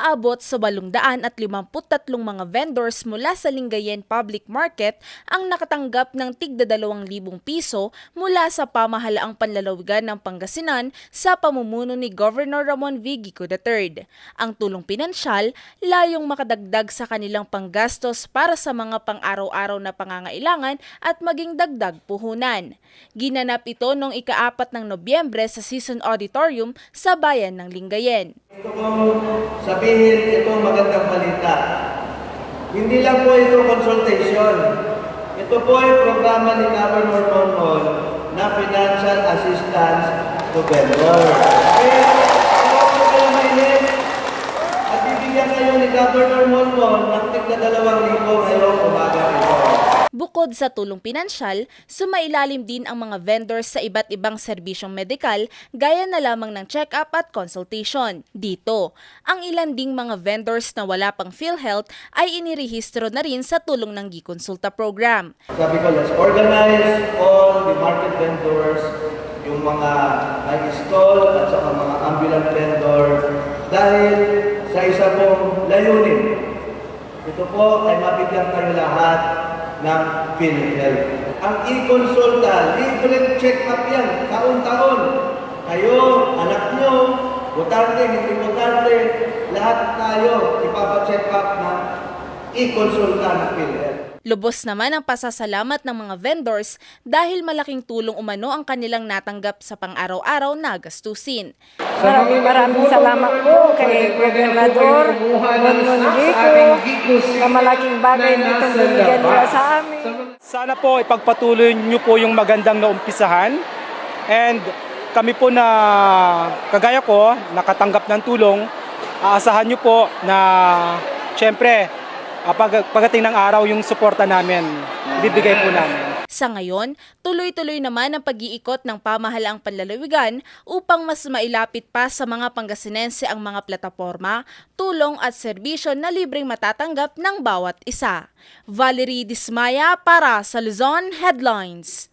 Aabot sa 853 mga vendors mula sa Lingayen Public Market ang nakatanggap ng tigda 2,000 piso mula sa pamahalaang panlalawigan ng Pangasinan sa pamumuno ni Governor Ramon V. Gico III. Ang tulong pinansyal layong makadagdag sa kanilang panggastos para sa mga pang-araw-araw na pangangailangan at maging dagdag puhunan. Ginanap ito noong ikaapat ng Nobyembre sa Season Auditorium sa bayan ng Lingayen. Gusto kong sabihin ito magandang balita. Hindi lang po ito consultation. Ito po ay programa ni Governor Monmon na financial assistance to vendors. At bibigyan kayo ni Governor Monmon ng tigna dalawang Bukod sa tulong pinansyal, sumailalim din ang mga vendors sa iba't ibang serbisyong medikal gaya na lamang ng check-up at consultation. Dito, ang ilan ding mga vendors na wala pang PhilHealth ay inirehistro na rin sa tulong ng Gikonsulta program. Sabi ko, let's organize all the market vendors, yung mga nag-stall at saka mga ambulant vendor dahil sa isa pong layunin. Ito po ay mabigyan kayo lahat ng PhilHealth. Ang e-consulta, libre check-up yan, taon-taon. Kayo, anak nyo, butante, hindi butante, lahat tayo ipapacheck up ng e-consulta ng PhilHealth. Lubos naman ang pasasalamat ng mga vendors dahil malaking tulong umano ang kanilang natanggap sa pang-araw-araw na gastusin. Maraming maraming salamat po kay Gobernador Monmon Gico na malaking bagay nitong binigyan nila sa amin. Sana po ipagpatuloy niyo po yung magandang naumpisahan. And kami po na kagaya ko, nakatanggap ng tulong, aasahan niyo po na syempre ah, pag, pagdating ng araw yung suporta namin, bibigay po namin. Sa ngayon, tuloy-tuloy naman ang pag-iikot ng pamahalaang panlalawigan upang mas mailapit pa sa mga Pangasinense ang mga plataforma, tulong at serbisyo na libreng matatanggap ng bawat isa. Valerie Dismaya para sa Luzon Headlines.